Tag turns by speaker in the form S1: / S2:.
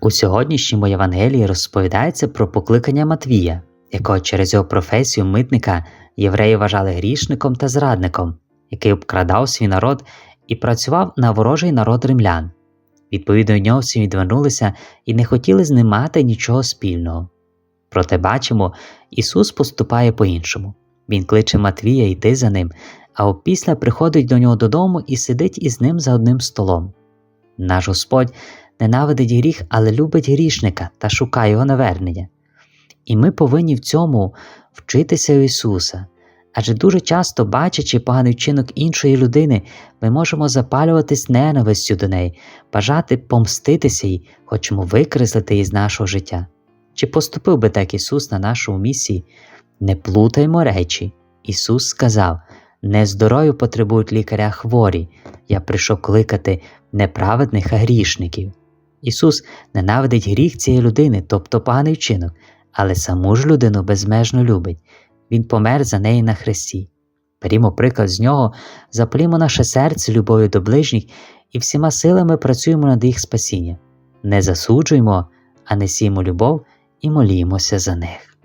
S1: У сьогоднішньому Євангелії розповідається про покликання Матвія, якого через його професію митника євреї вважали грішником та зрадником, який обкрадав свій народ і працював на ворожий народ римлян. Відповідно до нього всі відвернулися і не хотіли з ним мати нічого спільного. Проте бачимо, Ісус поступає по-іншому. Він кличе Матвія йти за ним, а опісля приходить до нього додому і сидить із ним за одним столом. Наш Господь ненавидить гріх, але любить грішника та шукає його навернення. І ми повинні в цьому вчитися у Ісуса. Адже дуже часто, бачачи поганий вчинок іншої людини, ми можемо запалюватись ненавистю до неї, бажати помститися їй, хочемо викреслити її з нашого життя. Чи поступив би так Ісус на нашому місії? Не плутаймо речі. Ісус сказав: не здоров'ю потребують лікаря хворі. Я прийшов кликати не праведних, а грішників. Ісус ненавидить гріх цієї людини, тобто поганий вчинок, але саму ж людину безмежно любить. Він помер за неї на хресті. Берімо приклад з нього, запалімо наше серце любов'ю до ближніх і всіма силами працюємо над їх спасінням. Не засуджуємо, а несімо любов і молімося за них.